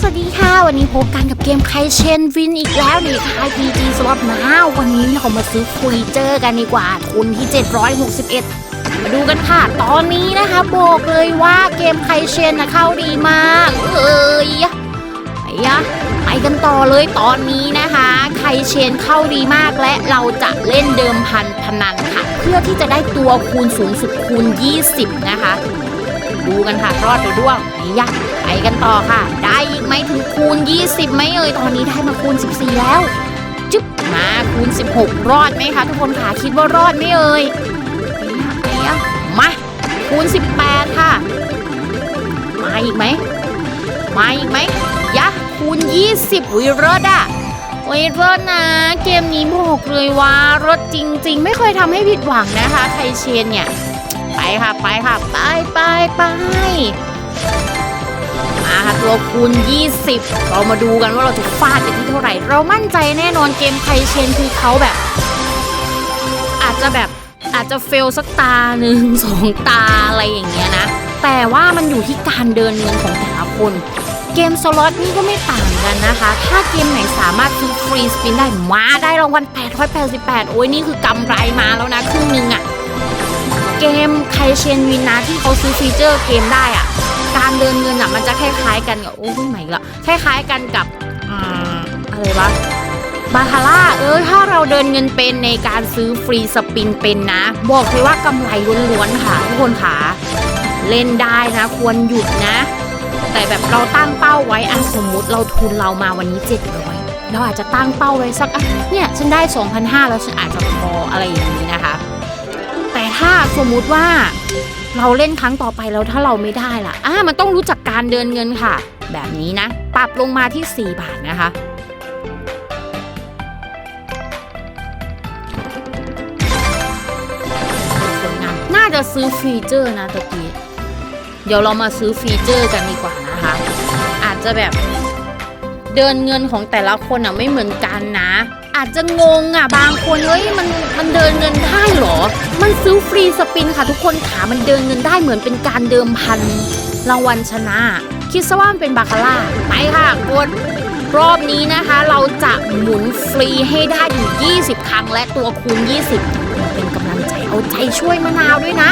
สวัสดีค่ะ วันนี้พบกันกับเกมไคเชนวินอีกแล้วในค่าย PG Slot นะวันนี้เรามาซื้อฟรีเจอร์กันดีกว่าทุนที่ 761 มาดูกันค่ะ ตอนนี้นะคะบอกเลยว่าเกมไคเชนนะเข้าดีมาก เอ้ยไปยะไปกันต่อเลยตอนนี้นะคะไคเชนเข้าดีมากและเราจะเล่นเดิมพันพนันค่ะ เพื่อที่จะได้ตัวคูณสูงสุดคูณ 20 นะคะ ดูกันค่ะรอดหรือร่วงไอ้ยะไปกันต่อค่ะ ได้อีกไหมถึงคูณ 20ไหมเอ่ยตอนนี้ได้มาคูณ 14 แล้ว จึ๊บมาคูณ 16 รอดไหมคะทุกคนค่ะคิดว่ารอดไหมเอ่ยไอ้ยะไอ้ยะมาคูณ 18 ค่ะ มาอีกไหมมาอีกไหมยะคูณ 20วิรอดอะโอ้ยรอดนะ เกมนี้บอกเลยว่ารถจริง ๆ ไม่เคยทำให้ผิดหวังนะคะ ไทเชนเนี่ย ไปค่ะไปค่ะไปไปไปมาค่ะตัวคูณ 20 เรามาดูกันว่าเราจะฟาดไปที่เท่าไหร่ เรามั่นใจแน่นอนเกมไคเชนคือเขาแบบ อาจจะแบบอาจจะเฟลสักตาหนึ่งสองตาอะไรอย่างเงี้ยนะ แต่ว่ามันอยู่ที่การเดินเงินของแต่ละคน เกมสล็อตนี่ก็ไม่ต่างกันนะคะ ถ้าเกมไหนสามารถซื้อฟรีสปินได้มาได้รางวัล 888 โอ้ยนี่คือกำไรมาแล้วนะครึ่งหนึงอะ เกมไคเชนวินนะที่เขาซื้อฟีเจอร์เกมได้อะการเดินเงินอะมันจะคล้ายๆกันกับโอ้ยใหม่ละคล้ายๆกันกับอ่าอะไรวะบาคาร่าเออถ้าเราเดินเงินเป็นในการซื้อฟรีสปินเป็นนะ บอกเลยว่ากำไรล้วนๆค่ะทุกคนค่ะ เล่นได้นะ ควรหยุดนะ แต่แบบเราตั้งเป้าไว้อันสมมุติเราทุนเรามาวันนี้ 700เราอาจจะตั้งเป้าไว้สักเนี่ยฉันได้ 2,500 แล้วฉันอาจจะพออะไรอย่างนี้นะคะ ถ้าสมมุติว่าเราเล่นครั้งต่อไปแล้วถ้าเราไม่ได้ล่ะอ่ามันต้องรู้จักการเดินเงินค่ะ แบบนี้นะ ปรับลงมาที่ 4 บาทนะคะงามน่าจะซื้อฟีเจอร์นะตะกี้เดี๋ยวเรามาซื้อฟีเจอร์กันดีกว่านะคะ อาจจะแบบเดินเงินของแต่ละคนอะไม่เหมือนกันนะ อาจจะงงอะบางคนเฮ้ยมันมันเดินเงินได้เหรอ มันซื้อฟรีสปินค่ะทุกคนขามันเดินเงินได้เหมือนเป็นการเดิมพันรางวัลชนะ คิดซะว่ามันเป็นบาคาร่าไปค่ะกดรอบนี้นะคะ เราจะหมุนฟรีให้ได้ถึง 20 ครั้งและตัวคูณ 20 เป็นกำลังใจเอาใจช่วยมะนาวด้วยนะ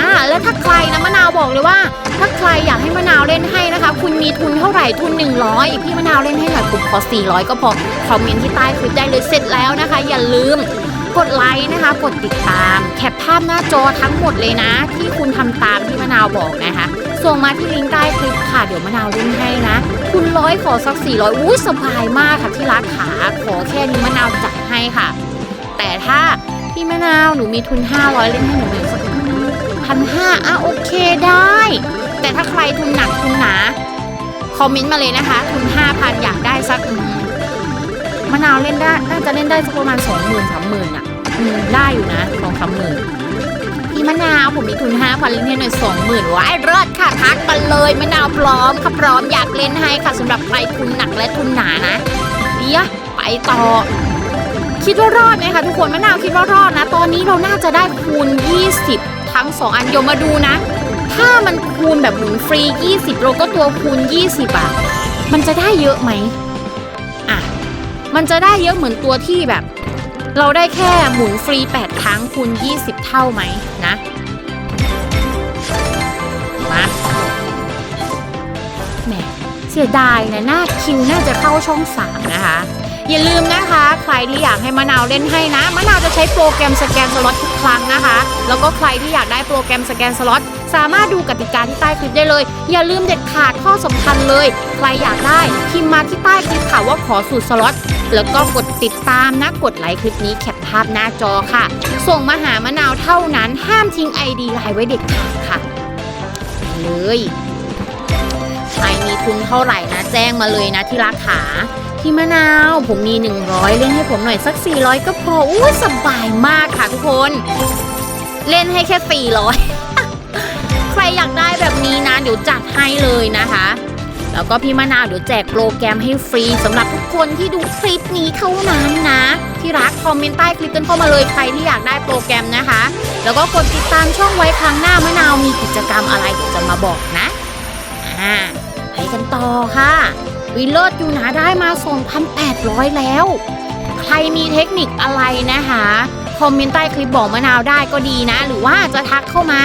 อ่า แล้วถ้าใครนะมะนาวบอกเลยว่า ถ้าใครอยากให้มะนาวเล่นให้นะคะ คุณมีทุนเท่าไหร่ทุน 100 พี่มะนาวเล่นให้หน่อยผมขอ400 ก็พอคอมเมนต์ที่ใต้คลิปได้เลยเสร็จแล้วนะคะ อย่าลืมกดไลค์นะคะ กดติดตาม แคปภาพหน้าจอทั้งหมดเลยนะ ที่คุณทำตามที่มะนาวบอกนะคะ ส่งมาที่ลิงก์ใต้คลิปค่ะเดี๋ยวมะนาวเล่นให้นะ คุณร้อยขอสัก 400อุ้ยสบายมากค่ะที่รักขาขอแค่นี้มะนาวจัดให้ค่ะ แต่ถ้าพี่มะนาวหนูมีทุน 500 เล่นให้หนูหน่อยสักพันห้าอะโอเคได้ แต่ถ้าใครทุนหนักทุนหนา คอมเมนต์มาเลยนะคะ ทุน 5,000 อยากได้สักอืมมะนาวเล่นได้น่าจะเล่นได้สักประมาณ20,000 30,000อะอืมได้อยู่นะสองสามหมื่นพี่มะนาวผมมีทุน5,000เล่นให้หน่อย20,000ว้ายเลิศค่ะทักมาเลยมะนาวพร้อมค่ะพร้อมอยากเล่นให้ค่ะสำหรับใครทุนหนักและทุนหนานะเดี๋ยวไปต่อ คิดว่ารอดไหมคะทุกคนมะนาวคิดว่ารอดนะ ตอนนี้เราน่าจะได้คูณ 20 ทั้ง 2 อันโยมมาดูนะ ถ้ามันคูณแบบหมุนฟรี 20เราก็ตัวคูณ 20อะมันจะได้เยอะไหมอะ มันจะได้เยอะเหมือนตัวที่แบบ เราได้แค่หมุนฟรี 8 ครั้งคูณ 20 เท่าไหมนะ มาแหมเสียดายนะหน้าคิวน่าจะเข้าช่อง3นะคะ อย่าลืมนะคะ ใครที่อยากให้มะนาวเล่นให้นะ มะนาวจะใช้โปรแกรมสแกนสล็อตทุกครั้งนะคะ แล้วก็ใครที่อยากได้โปรแกรมสแกนสล็อต สามารถดูกติกาที่ใต้คลิปได้เลย อย่าลืมเด็ดขาดข้อสำคัญเลย ใครอยากได้พิมพ์มาที่ใต้คลิปค่ะว่าขอสูตรสล็อตแล้วก็กดติดตามนะกดไลค์คลิปนี้แคปภาพหน้าจอค่ะ ส่งมาหามะนาวเท่านั้นห้ามทิ้งไอดีไลน์ไว้เด็ดขาดค่ะ เลยใครมีทุนเท่าไหร่นะแจ้งมาเลยนะที่รักขาพี่มะนาว ผมมี 100 เล่นให้ผมหน่อยสัก 400 ก็พออุ้สบายมากค่ะทุกคน เล่นให้แค่ 400 อยากได้แบบนี้นะ เดี๋ยวจัดให้เลยนะคะ แล้วก็พี่มะนาวเดี๋ยวแจกโปรแกรมให้ฟรีสำหรับทุกคนที่ดูคลิปนี้เท่านั้นนะ ที่รักคอมเมนต์ใต้คลิปกันเข้ามาเลยใครที่อยากได้โปรแกรมนะคะ แล้วก็กดติดตามช่องไว้ครั้งหน้ามะนาวมีกิจกรรมอะไรเดี๋ยวจะมาบอกนะอ่าไปกันต่อค่ะวิลเลดอยู่นะได้มา 2,800 แล้ว ใครมีเทคนิคอะไรนะคะ คอมเมนต์ใต้คลิปบอกมะนาวได้ก็ดีนะ หรือว่าจะทักเข้ามา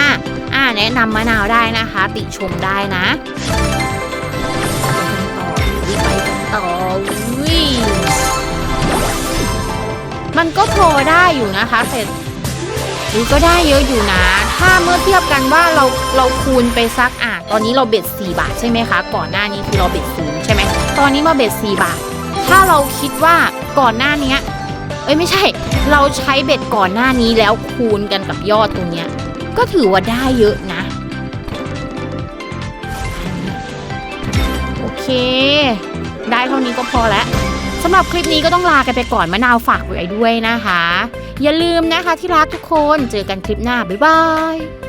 อ่าแนะนำมะนาวได้นะคะ ติชมได้นะต่อวิมันก็พอได้อยู่นะคะเสร็จอุ๊ยก็ได้เยอะอยู่นะ ถ้าเมื่อเทียบกันว่าเราเราคูณไปสักอะตอนนี้เราเบ็ด 4 บาทใช่ไหมคะ ก่อนหน้านี้คือเราเบ็ดศูนย์ใช่ไหมตอนนี้มาเบ็ด 4 บาท ถ้าเราคิดว่าก่อนหน้านี้เอ้ยไม่ใช่ เราใช้เบ็ดก่อนหน้านี้แล้วคูณกันกับยอดตรงเนี้ย ก็ถือว่าได้เยอะนะ โอเค ได้เท่านี้ก็พอแล้วสำหรับคลิปนี้ก็ต้องลากันไปก่อนมะนาวฝากไว้ด้วยนะคะ อย่าลืมนะคะที่รักทุกคนเจอกันคลิปหน้า บ๊ายบาย